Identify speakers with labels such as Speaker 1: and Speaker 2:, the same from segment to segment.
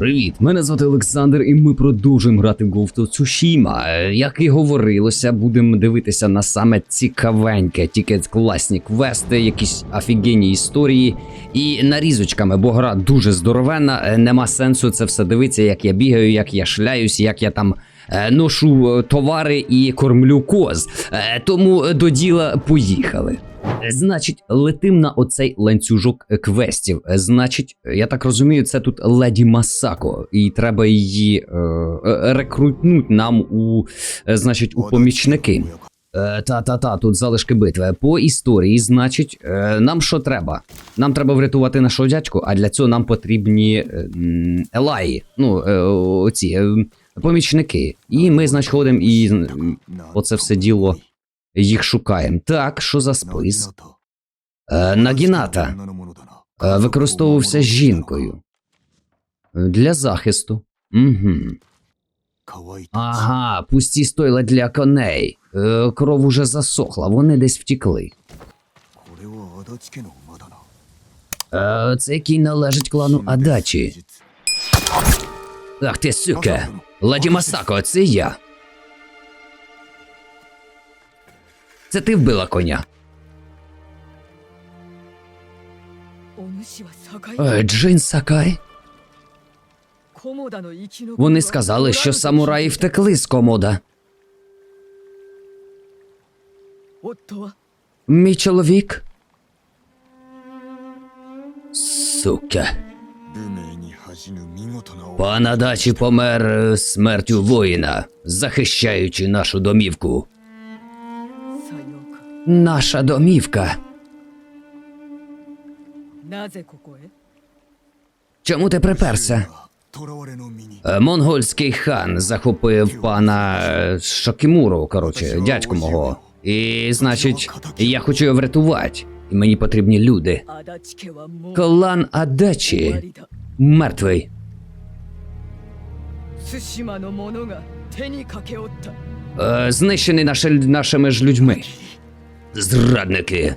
Speaker 1: Привіт, мене звати Олександр, і ми продовжуємо грати в Ghost of Tsushima. Як і говорилося, будемо дивитися на саме цікавеньке, тільки класні квести, якісь офігенні історії і нарізочками, бо гра дуже здоровенна. е, Нема сенсу це все дивитися, як я бігаю, як я шляюсь, як я там. Е, Ношу е, товари і кормлю коз. Е, Тому до діла поїхали. Значить, летим на оцей ланцюжок квестів. Значить, я так розумію, це тут леді Масако, і треба її е, рекрутнуть нам у, значить, у помічники. Та-та-та, тут залишки битви. По історії, значить, нам що треба? Нам треба врятувати нашого дядьку, а для цього нам потрібні Елаї. Ну, оці помічники. І ми, значить, ходимо і оце все діло їх шукаємо. Так, що за спис? Е, Нагіната е, використовувався жінкою для захисту. Угу. Ага, пусті стойла для коней. Е, кров уже засохла, вони десь втікли. Це який належить клану Адачі. Ах ти, сука! Ладі Масако, це я. Це ти вбила коня. Е, Джин Сакай. Вони сказали, що самураї втекли з комода. Мій чоловік. Суке. Пан Адачі помер е, смертю воїна, захищаючи нашу домівку. Наша домівка. Чому ти приперся? Е, монгольський хан захопив пана е, Шокімуру, коротше, дядьку мого. І, значить, я хочу його врятувати. І мені потрібні люди. Клан Адачі мертвий. Е, знищений наші, нашими ж людьми. Зрадники.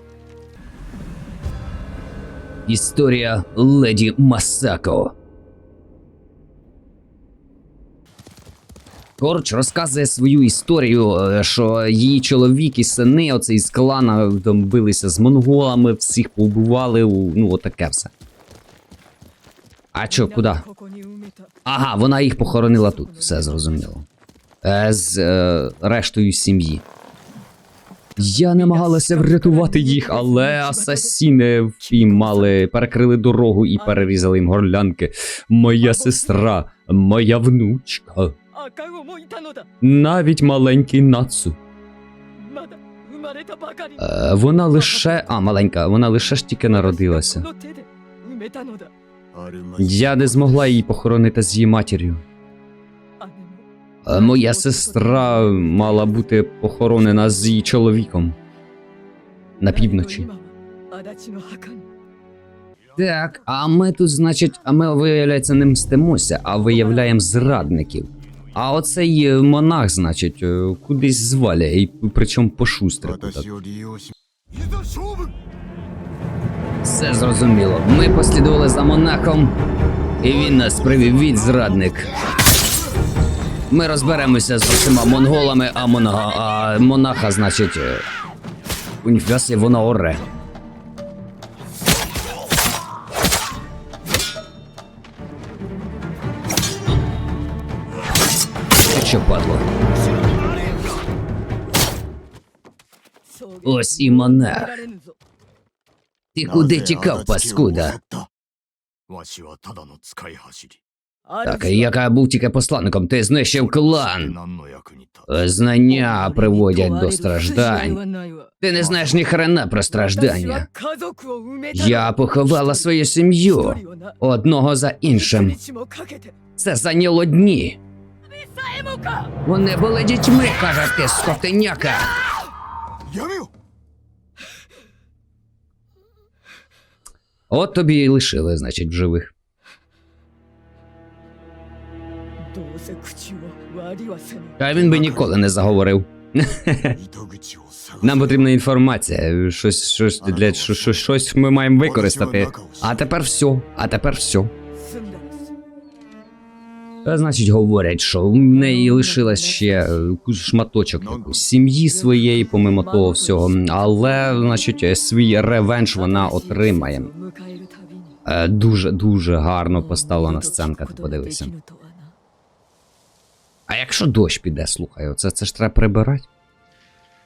Speaker 1: Історія леді Масако. Корч розказує свою історію, е, що її чоловік і сини, оцей з клана там билися з монголами, всіх побували. Ну, отаке все. А чо, куди? Ага, вона їх похоронила тут, все зрозуміло. Е, З е, рештою сім'ї. Я намагалася врятувати їх, але асасіни впіймали, перекрили дорогу і перерізали їм горлянки. Моя сестра, моя внучка. Навіть маленький нацу. Е, вона лише. А, маленька, вона лише ж тільки народилася. Я не змогла її похоронити з її матір'ю. Е, моя сестра мала бути похоронена з її чоловіком на півночі. Так, а ми тут, значить, а ми виявляється не мстимося, а виявляємо зрадників. А оцей е, монах, значить, е, кудись зваляє, і причому
Speaker 2: пошустрику.
Speaker 1: Все зрозуміло. Ми послідували за монахом, і він нас привів від зрадник. Ми розберемося з усіма монголами, а монага, а монаха, значить. Е, Уніфіасі вона оре. Що падло? Ось і монах. Ти куди тікав, паскуда? Так, яка був тільки посланником, ти знищив клан. Знання приводять до страждань. Ти не знаєш ні хрена про страждання. Я поховала свою сім'ю одного за іншим. Це зайняло дні. Вони були дітьми, каже ти, скотиняка. От тобі і лишили, значить, в живих. А він би ніколи не заговорив. Нам потрібна інформація. Щось щось для щось, щось ми маємо використати. А тепер все. А тепер все. Е, значить, говорять, що в неї лишилась ще шматочок сім'ї своєї, помимо того всього, але, значить, свій ревенш вона отримає. Дуже дуже гарно ну, поставлена ну, ну, сценка. Ти подивися. А якщо дощ піде, слухай, оце це ж треба прибирати.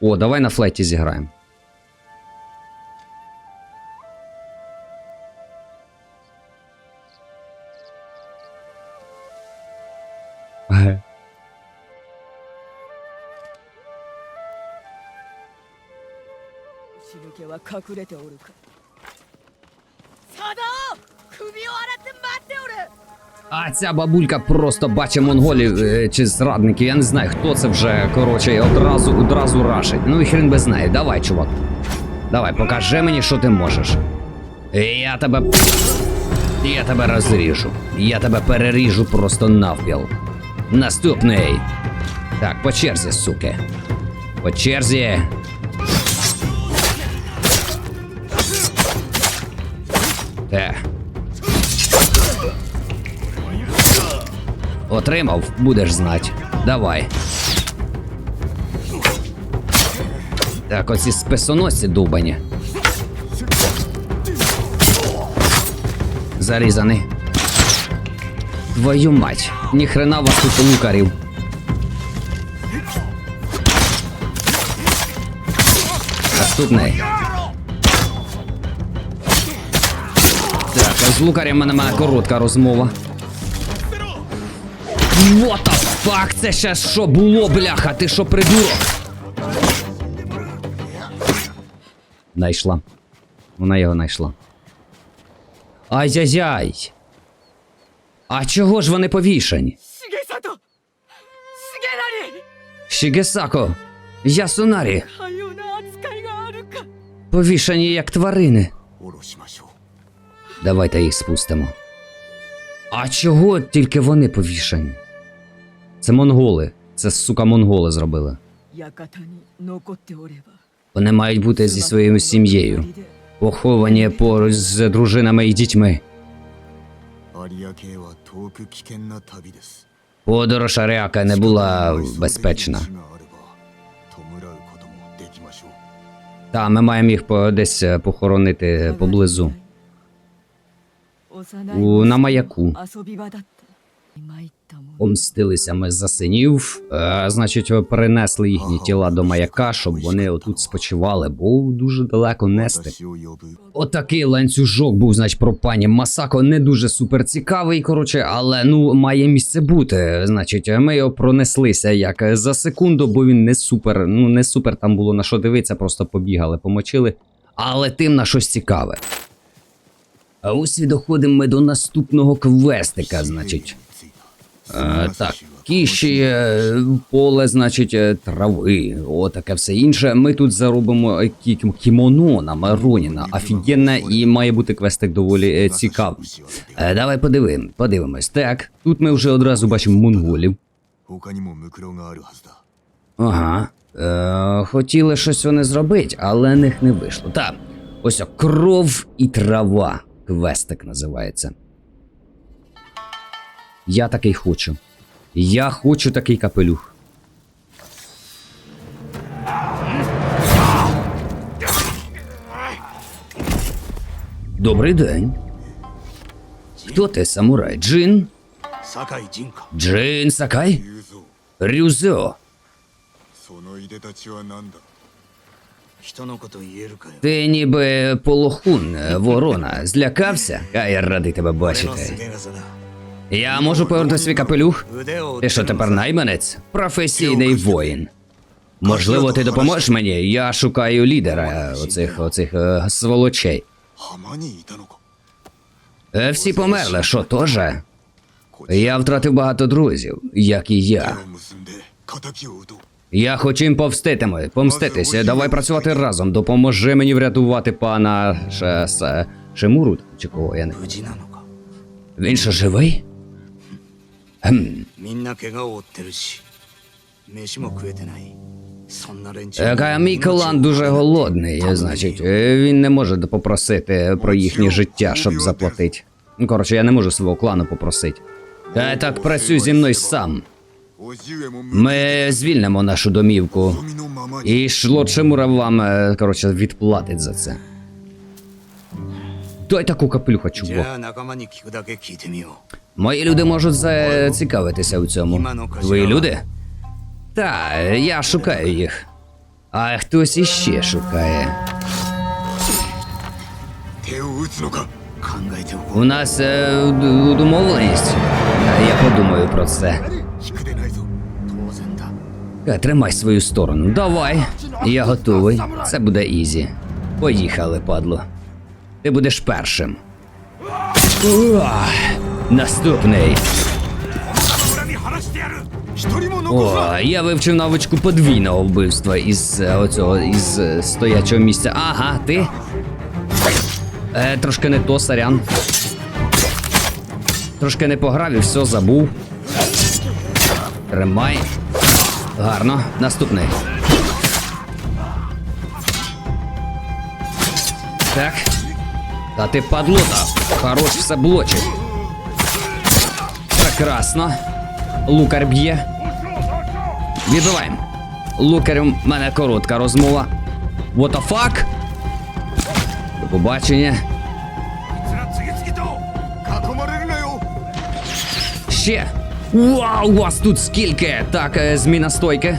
Speaker 1: О, давай на флеті зіграємо.
Speaker 3: 死ぬ気は隠れておるか佐田首を洗って待っておる
Speaker 1: А ця бабулька просто бачить монголів е, чи зрадників, я не знаю, хто це вже, коротше, і одразу, одразу рашить. Ну і хрен без неї. Давай, чувак. Давай, покажи мені, що ти можеш. І Я тебе. Я тебе розріжу. Я тебе переріжу просто навпіл. Наступний. Так, по черзі, суки. По черзі. Так. Отримав, будеш знать. Давай. Так, оці списоносці дубані. Зарізаний. Твою мать, ніхрена вас тут лукарів. Наступний. Так, з лукарем мене має коротка розмова. What the fuck? Це ще що було, бляха? Ти що придурок? Найшла. Вона його знайшла. Ай-яй-яй. А чого ж вони повішані? Шігесако, Ясунарі. Повішані як тварини. Давайте їх спустимо. А чого тільки вони повішані? Це монголи. Це сука монголи зробили. Вони мають бути зі своєю сім'єю. Поховані поруч з дружинами і дітьми. Подорож Аріака не була безпечна. Та ми маємо їх десь похоронити поблизу у, на маяку. Помстилися ми за синів, е, значить, перенесли їхні тіла до маяка, щоб вони отут спочивали, бо дуже далеко нести. Отакий ланцюжок був, значить, про пані Масако не дуже супер цікавий, коротше, але ну має місце бути. Значить, ми його пронеслися як за секунду, бо він не супер. Ну не супер там було на що дивитися, просто побігали, помочили. Але тим на щось цікаве. А ось відходимо ми до наступного квестика, значить. А, так, кіші, е, поле, значить, е, трави, отаке все інше. Ми тут заробимо е, кі кімоно на Мароніна. Офігенне і має бути квестик доволі цікавий. Давай подивим, подивимось. Так, тут ми вже одразу бачимо монголів. Ага. Е, Хотіли щось вони зробити, але них не вийшло. Так, ось кров і трава. Квест так називається. Я такий хочу. Я хочу такий капелюх. Добрий день. Хто ти самурай? Джин? Джин Сакай? Рюзо. Ти ніби полохун, ворона. Злякався? А я радий тебе бачити. Я можу повернути свій капелюх? Ти що тепер найманець? Професійний воїн. Можливо, ти допоможеш мені? Я шукаю лідера оцих оцих е, сволочей. Е, всі померли, що тоже? Я втратив багато друзів, як і я. Я хочу їм повститиму, помститися. Давай працювати разом. Допоможи мені врятувати пана Шеса. Шимуру чи кого я не. Він що живий? Хм. Е, мій клан дуже голодний, значить, е, він не може попросити про їхнє життя, щоб заплатити. Ну, коротше, я не можу свого клану попросити. Та так працюй зі мною сам. Ми звільнимо нашу домівку. І Шлочемура вам е, коротше, відплатить за це. Дай таку капелюха,
Speaker 2: чубо.
Speaker 1: Мої люди можуть зацікавитися е, у цьому. Твої люди? Та, я шукаю їх. А хтось іще шукає. У нас е, домовленість. Я подумаю про це. Е, тримай свою сторону. Давай. Я готовий. Це буде ізі. Поїхали, падло. Ти будеш першим. Наступний. О, я вивчив навичку подвійного вбивства із е, оцього із е, стоячого місця. Ага, ти. Е, Трошки не то, сорян. Трошки не пограв і все забув. Тримай. Гарно, наступний. Так. Та ти падлота. Хорош все блочить. Прекрасно. Лукар б'є. Відбиваємо. Лукарем в мене коротка розмова. What the fuck? До побачення. Ще. Вау, у вас тут скільки? Так, е, зміна стойки.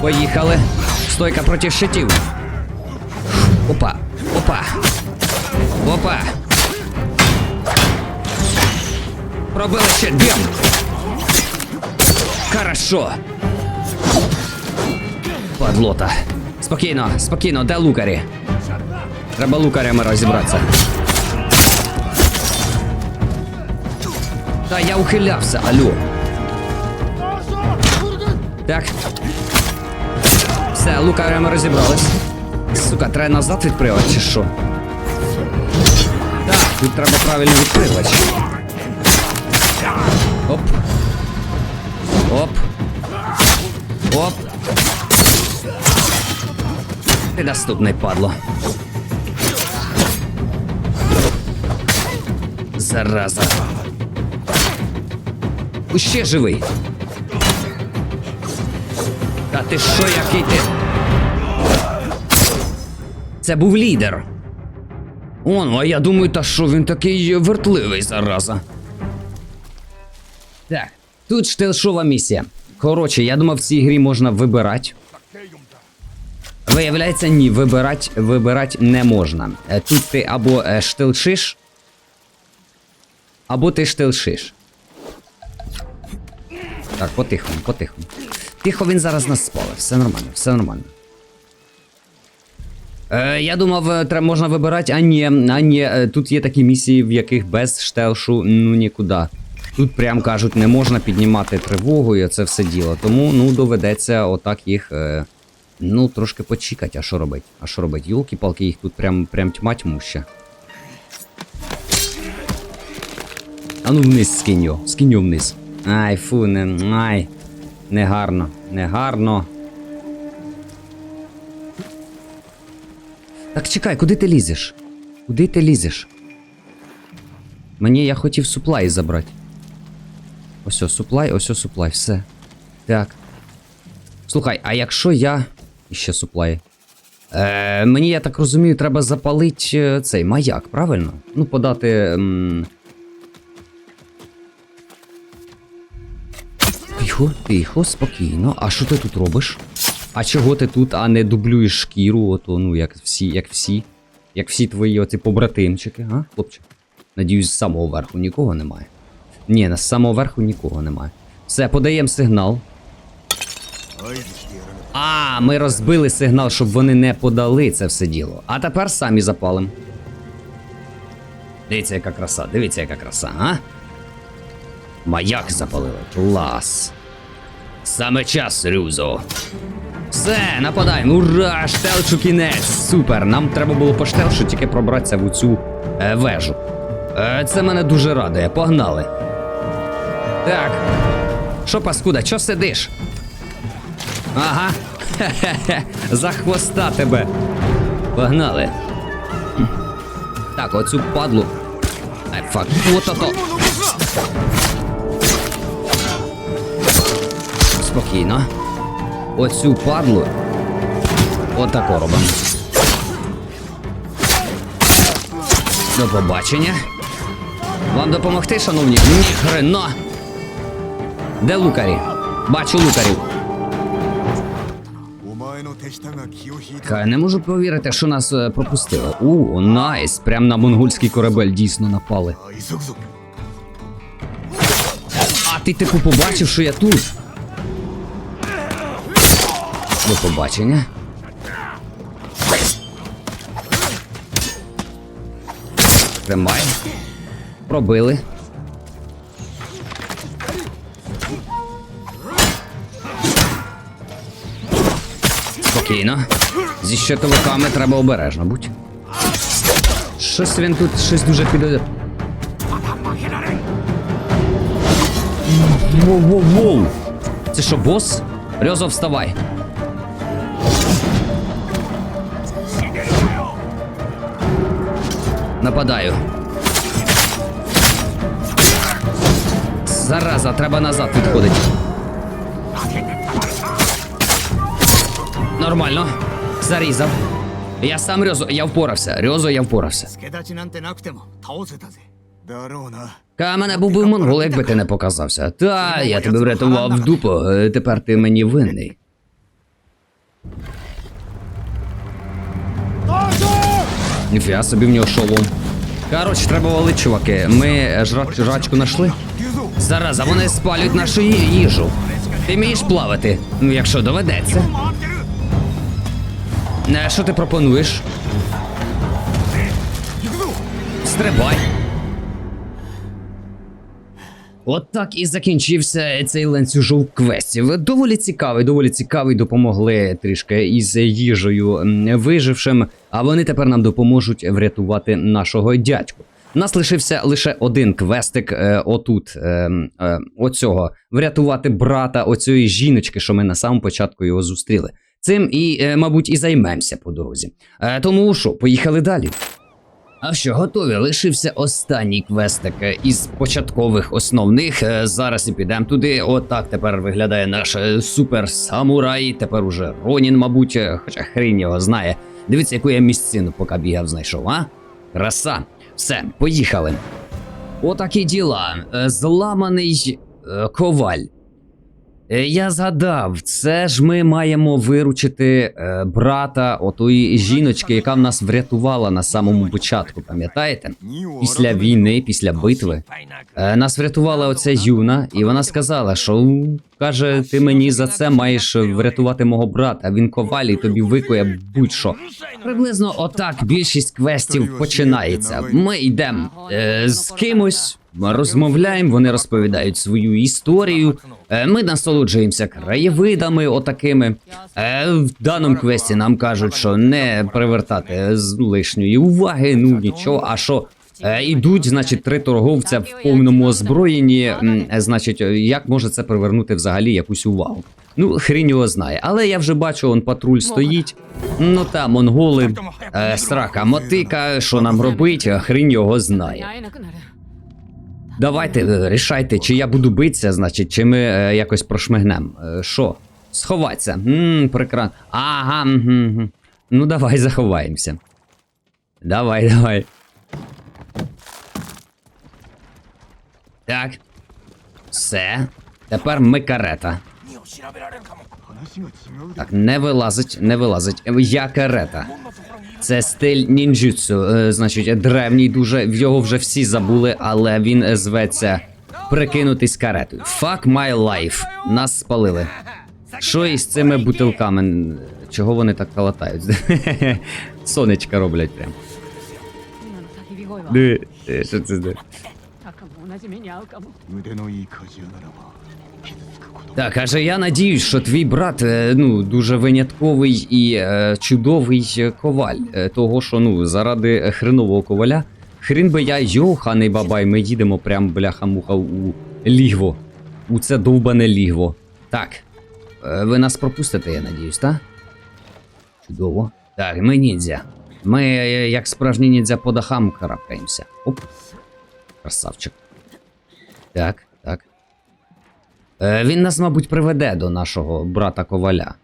Speaker 1: Поїхали. Стойка проти щитів. Опа. Опа. Опа. Пробили ще б'єм. Хорошо. Падлота. Спокійно, спокійно, де лукарі? Треба лукарями розібратися. Та я ухилявся, алло. Так. Все, лукарями розібрались. Сука, треба назад відкривати чи що? Так, тут треба правильно відкривати. Оп. Оп. Оп. Ти наступний падло. Зараза. Ще живий. Ти що, який ти? Це був лідер. Он, а я думаю, та що він такий вертливий зараза. Так, тут штилшова місія. Коротше, я думав, в цій грі можна вибирати. Виявляється, ні, вибирати вибирать не можна. Е, Тут ти або е, штилшиш, або ти штилшиш. Так, потихо, потихо. Тихо, він зараз нас спалить. Все нормально, все нормально. Е, я думав, е, треба можна вибирати, а ні, а ні, е, тут є такі місії, в яких без штелшу ну нікуди. Тут прям кажуть, не можна піднімати тривогу і це все діло. Тому ну доведеться отак їх. Е, ну, трошки почекати, а що робить? А що робить? Юлки-палки, їх тут прям прям тьма тьмуща. А ну вниз скинь його, скинь його вниз. Ай, фу, не. Ай. Негарно, негарно. Так чекай, куди ти лізеш? Куди ти лізеш? Мені я хотів суплай забрати. Ось о, суплай, ось о, суплай, все. Так. Слухай, а якщо я. Іще суплай. Е, мені, я так розумію, треба запалити е, цей маяк, правильно? Ну, подати. М... Тихо, тихо, спокійно. А що ти тут робиш? А чого ти тут, а не дублюєш шкіру, ото, ну, як всі, як всі, як всі твої оці побратимчики, а, хлопче? Надіюсь, з самого верху нікого немає. Ні, на самого верху нікого немає. Все, подаємо сигнал. А, ми розбили сигнал, щоб вони не подали це все діло. А тепер самі запалим. Дивіться, яка краса, дивіться, яка краса, а? Маяк запалили. Клас. Саме час, Рюзо. Все, нападаємо. Ура! Штелчу кінець! Супер! Нам треба було по штелшу тільки пробратися в цю е, вежу. Е, це мене дуже радує. Погнали. Так. Що, паскуда, чо сидиш? Ага. Хе-хе-хе. За хвоста тебе. Погнали. Так, оцю падлу. Ай, фак. От спокійно. Оцю падлу. Отако робимо. До побачення. Вам допомогти, шановні? Ніхрено! Де лукарі? Бачу лукарів. Хай не можу повірити, що нас е, пропустили. У, найс! Прям на монгольський корабель дійсно напали. А ти типу побачив, що я тут? До побачення. Тримай. Пробили. Спокійно. Зі щитовиками треба обережно будь. Щось він тут щось дуже піде. Воу-воу-воу! Це що, бос? Рьозо, вставай. Нападаю. Зараза, треба назад відходити. Нормально. Зарізав. Я сам Рьозо, я впорався. Рьозо, я впорався. Та мене був би монгол, якби ти не показався. Та я тебе врятував в дупу. Е, тепер ти мені винний. Ніфіга собі в нього шолом. Коротше, треба валити, чуваки. Ми е, жра- жрачку знайшли.
Speaker 4: Зараз,
Speaker 1: а вони спалюють нашу їжу. Ти вмієш плавати? Ну, якщо доведеться. Е, Що ти пропонуєш? Стрибай. От так і закінчився цей ланцюжок квестів. Доволі цікавий, доволі цікавий. Допомогли трішки із їжею вижившим а вони тепер нам допоможуть врятувати нашого дядьку. Нас лишився лише один квестик е, отут, е, е, оцього, врятувати брата оцієї жіночки, що ми на самому початку його зустріли. Цим і, е, мабуть, і займемося по дорозі. Е, тому що, поїхали далі. А що, готові? Лишився останній квестик е, із початкових основних. Е, Зараз і підемо туди. Отак тепер виглядає наш е, супер самурай. Тепер уже Ронін, мабуть, хоча хрінь його знає. Дивіться, яку я місцину поки бігав, знайшов, а? Краса. Все, поїхали. Отакі діла. Е, Зламаний е, коваль. Е, Я згадав, це ж ми маємо виручити е, брата отої жіночки, яка в нас врятувала на самому початку, пам'ятаєте? Після війни, після битви. Е, нас врятувала оця юна, і вона сказала, що каже, ти мені за це маєш врятувати мого брата. Він коваль і тобі викує будь-що. Приблизно отак більшість квестів починається. Ми йдемо е, з кимось, розмовляємо, вони розповідають свою історію. Е, ми насолоджуємося краєвидами отакими. Е, в даному квесті нам кажуть, що не привертати з лишньої уваги, ну нічого, а що. Е, ідуть, значить, три торговця в повному озброєнні. Е, Значить, е, як може це привернути взагалі якусь увагу? Ну, хрінь його знає. Але я вже бачу, он патруль стоїть. Ну та монголи, е, срака мотика, що нам робить, е, хрінь його знає. Давайте е, рішайте, чи я буду битися, значить, чи ми е, якось прошмигнемо. Е, що? Е, Сховатися. Ммм, прекрасно. Ага. М -м -м. Ну давай заховаємося. Давай, давай. Так. Все. Тепер ми карета. Так, не вилазить, не вилазить. Я карета. Це стиль нінджюцу, е, значить, древній дуже в його вже всі забули, але він е, зветься прикинутись каретою. Fuck my life. Нас спалили. Що із цими бутилками? Чого вони так калатають? Сонечка роблять прям. Е, що це? Так, каже, я надіюсь, що твій брат е, ну дуже винятковий і е, чудовий коваль. Е, того, що ну заради хренового коваля. Хрін би я йоханий бабай, ми їдемо прям бляха-муха у лігво. У це довбане лігво. Так. е, Ви нас пропустите, я надіюсь, так? Чудово. Так, ми ніндзя. Ми, як справжні ніндзя, по дахам карабкаємося. Оп. Красавчик. Так. Е, він нас, мабуть, приведе до нашого брата коваля.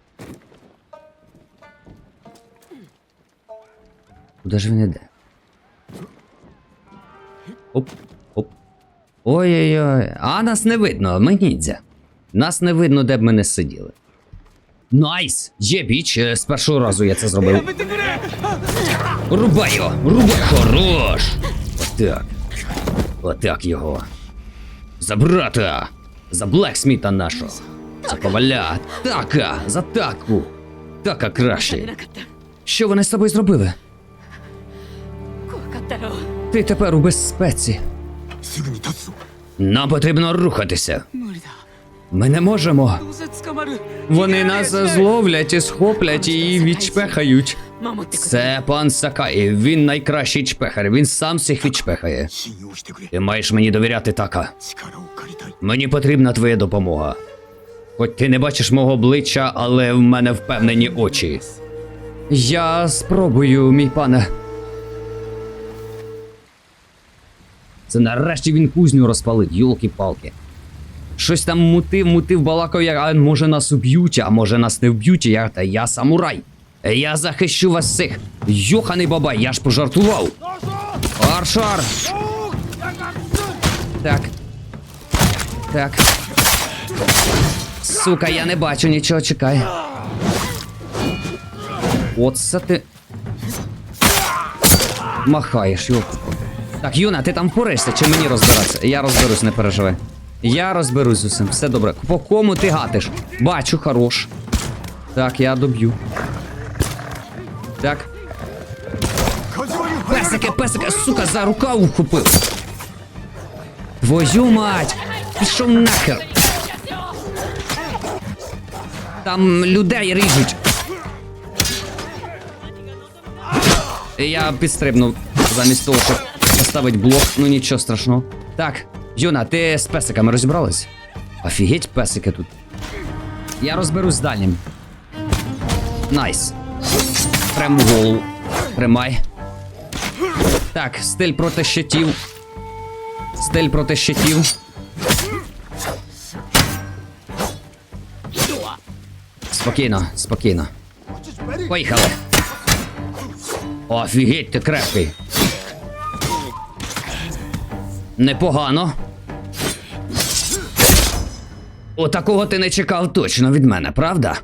Speaker 1: Куди ж він іде? Оп, оп. Ой-ой-ой. А нас не видно, ми ніндзя. Нас не видно, де б ми не сиділи. Найс! Є біч, е, з першого разу я це зробив. Рубай його! Рубай! Хорош! Отак. Отак його. За брата! За Блексміта нашого. За коваля. Така! За таку! Така краще. Що вони з тобою зробили? Ти тепер у безпеці. Нам потрібно рухатися. Ми не можемо. Вони нас зловлять і схоплять і відчпехають. Це пан Сакаї, він найкращий чпехар. Він сам всіх відчпехає. Ти маєш мені довіряти така. Мені потрібна твоя допомога. Хоч ти не бачиш мого обличчя, але в мене впевнені очі. Я спробую, мій пане. Це нарешті він кузню розпалив, юлки-палки. Щось там мутив, мутив балакав, а може нас уб'ють, а може нас не вб'ють, я та я самурай. Я захищу вас всіх. Йоханий бабай, я ж пожартував. Аршар! Так, так. Сука, я не бачу нічого, чекай. Оце ти. Махаєш, йоп. Так, Юна, ти там поришся, чи мені розбиратися? Я розберусь, не переживай. Я розберусь з усім, все добре. По кому ти гатиш? Бачу, хорош. Так, я доб'ю. Так. Песики, песики, сука, за рукав ухопив. Твою мать! Пішов нахер. Там людей ріжуть. Я підстрибнув замість того, щоб поставити блок, ну нічого страшного. Так, Юна, ти з песиками розібралась? Офігеть, песики тут. Я розберусь з дальнім. Найс. Прям в голову. Тримай. Так, стиль проти щитів. Стиль проти щитів. Спокійно, спокійно. Поїхали. Офігеть, ти крепкий. Непогано. Отакого ти не чекав точно від мене, правда?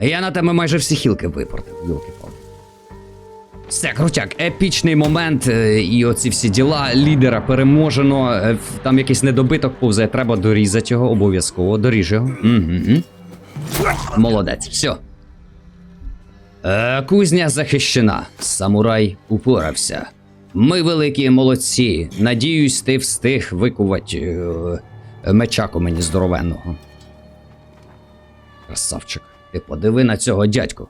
Speaker 1: Я на тебе майже всі хілки випортив, йолки палки все, крутяк, епічний момент, е, і оці всі діла. Лідера переможено. е, Там якийсь недобиток повзає, треба дорізати його, обов'язково. Доріж його. Угу. Молодець, все. Е, Кузня захищена. Самурай упорався. Ми великі молодці. Надіюсь, ти встиг викувати е, мечаку мені здоровенного. Красавчик, ти подиви на цього дядьку.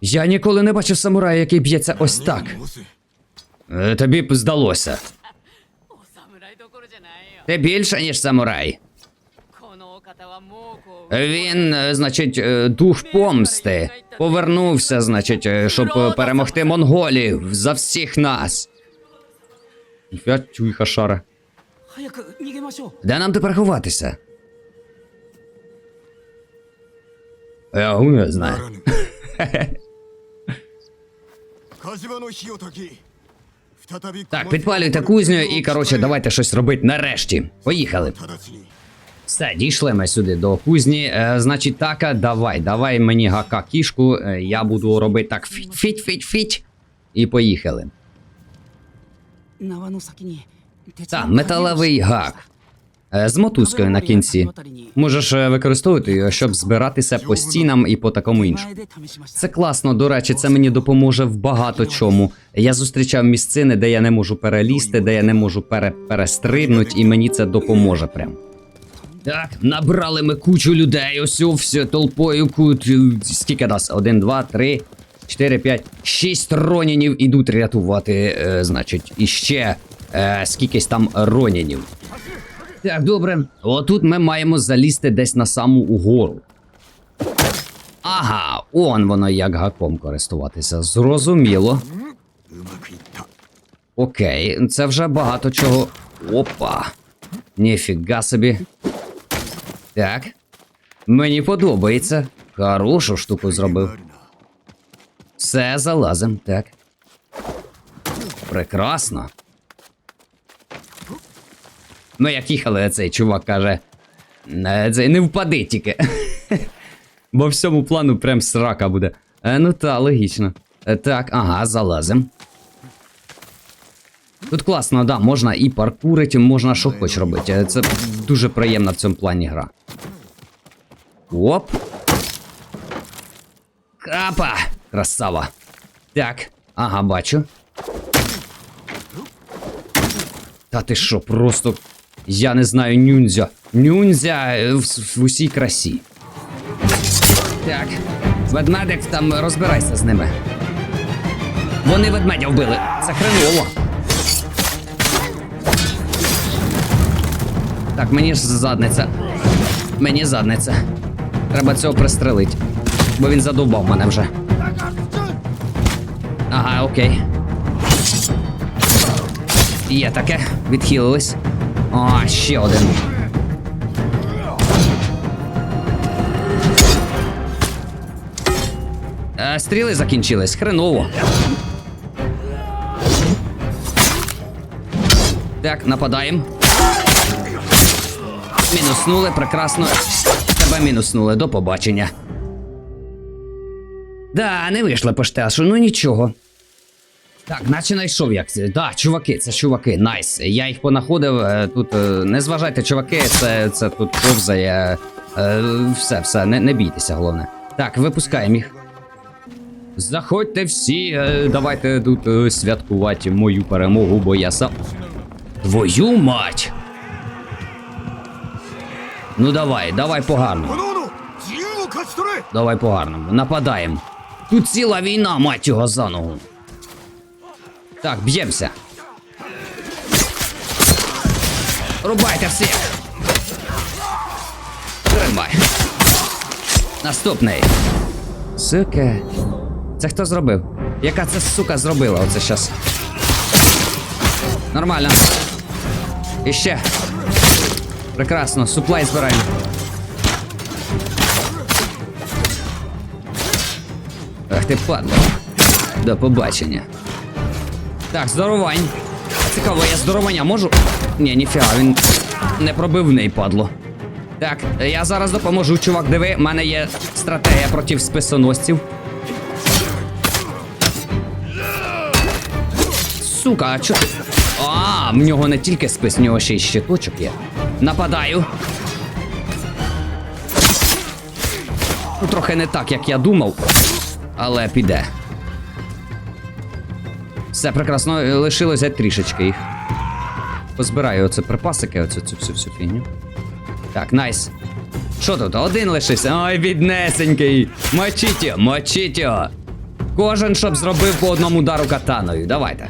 Speaker 1: Я ніколи не бачив самурая, який б'ється ось так. Е, тобі б здалося. Ти більше, ніж самурай. Він, е, значить, е, дух помсти. Повернувся, значить, е, щоб перемогти монголів за всіх нас. Я
Speaker 3: чуйка шара.
Speaker 1: Де нам тепер ховатися? Я не знаю. Так, підпалюйте кузню і коротше, давайте щось робити нарешті. Поїхали. Все, дійшли ми сюди до кузні. Е, Значить, така, давай, давай мені гака кішку, е, я буду робити так фіть-фіть-фіть-фіть. І поїхали.
Speaker 3: Та,
Speaker 1: металевий гак. Е, з мотузкою на кінці. Можеш е, використовувати його, щоб збиратися по стінам і по такому іншому. Це класно, до речі, це мені допоможе в багато чому. Я зустрічав місцини, де я не можу перелізти, де я не можу пере- перестрибнути, і мені це допоможе прям. Так, набрали ми кучу людей. Ось все толпою кут. Скільки нас? Один, два, три, чотири, п'ять, шість ронінів ідуть рятувати, е, значить, іще е, скількись там ронінів. Так, добре. Отут ми маємо залізти десь на саму угору. Ага, он воно як гаком користуватися. Зрозуміло. Окей, це вже багато чого. Опа. Ніфіга собі. Так. Мені подобається. Хорошу штуку зробив. Все, залазим, так. Прекрасно. Ну, як їхали, цей чувак каже. Е, це не впади тільки. Бо всьому плану прям срака буде. Е, ну та, логічно. Е, так, ага, залазим. Тут класно, да, можна і паркурити, можна що хоч робити. Це дуже приємна в цьому плані гра. Оп. Капа! Красава. Так, ага, бачу. Та ти що, просто. Я не знаю нюнзя. Нюнзя е, в, в усій красі. Так. Ведмедик там розбирайся з ними. Вони ведмедя вбили. Це хреново. Так, мені ж задниця. Мені задниця. Треба цього пристрелити. Бо він задовбав мене вже. Ага, окей. Є таке. Відхилились. О, ще один. Е, стріли закінчились. Хреново. Так, нападаємо. Мінуснули, прекрасно. Тебе мінуснули, до побачення. Да, не вийшло по штешу, ну нічого. Так, наче знайшов як це. Да, чуваки, це чуваки, найс. Я їх понаходив. е, Тут е, не зважайте, чуваки, це, це тут повзає. Е, все, все, не, не бійтеся, головне. Так, випускаємо їх. Заходьте всі, давайте тут святкувати мою перемогу, бо я сам. Твою мать! Ну давай, давай
Speaker 4: погарно. Ну, ну,
Speaker 1: давай погарно. Нападаємо. Тут ціла війна, мать його за ногу. Так, б'ємося. Рубайте всі. Тримай. Наступний. Сука. Це хто зробив? Яка це сука зробила оце щас. Нормально. Іще. ще. Прекрасно, суплай збираємо. Ах ти падла. До побачення. Так, здоровань. Цікаво, я здоровання можу? Ні, ніфіга, він не пробив неї падло. Так, я зараз допоможу, чувак. Диви, в мене є стратегія проти списоносців. Сука, а чо ти? А, в нього не тільки спис, в нього ще й щиточок є. Нападаю. Ну, трохи не так, як я думав, але піде. Все прекрасно, е, лишилося трішечки їх. Позбираю оце припасики, оцю цю всю всю фігню. Так, найс. Що тут? Один лишився. Ой, біднесенький. Мочіть його, мочіть його. Кожен, щоб зробив по одному удару катаною. Давайте.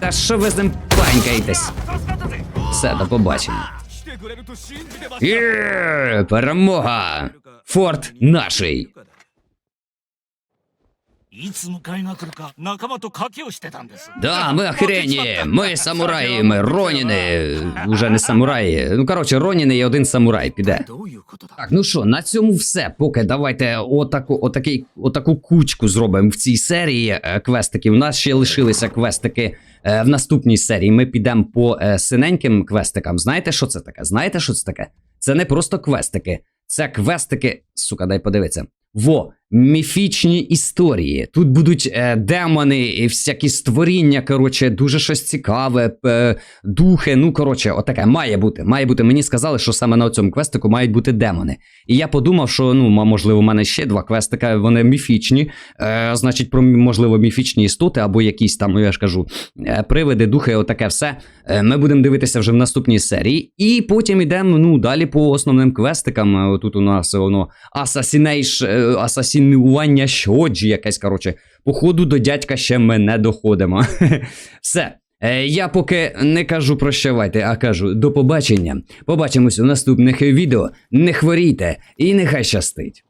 Speaker 1: Та що ви з ним панькаєтесь? Все, до побачення. Є, перемога! Форт наший.
Speaker 5: いつ迎えが来るか仲間と賭けをしてたんです
Speaker 1: Да, ми охрені. Ми самураї, ми роніни. Уже не самураї. Ну, коротше, роніни і один самурай піде.
Speaker 2: どういうことだ
Speaker 1: Так, ну що, на цьому все. Поки давайте отаку, отакий, отаку кучку зробимо в цій серії е, квестиків. У нас ще лишилися квестики е, в наступній серії. Ми підемо по е, синеньким квестикам. Знаєте, що це таке? Знаєте, що це таке? Це не просто квестики. Це квестики. Сука, дай подивитися. Во, міфічні історії. Тут будуть е, демони і всякі створіння. Коротше, дуже щось цікаве, е, духи. Ну, коротше, отаке має бути. Має бути. Мені сказали, що саме на цьому квестику мають бути демони. І я подумав, що ну, можливо, у мене ще два квестика, вони міфічні. Е, значить, про можливо міфічні істоти або якісь там, я ж кажу, е, привиди, духи, отаке все. Е, ми будемо дивитися вже в наступній серії. І потім йдемо ну, далі по основним квестикам. Е, Тут у нас воно асасінейш, е, асасінування щоджі якесь, коротше. Походу до дядька ще ми не доходимо. Все. Е, Я поки не кажу прощавайте, а кажу до побачення. Побачимось у наступних відео. Не хворійте і нехай щастить.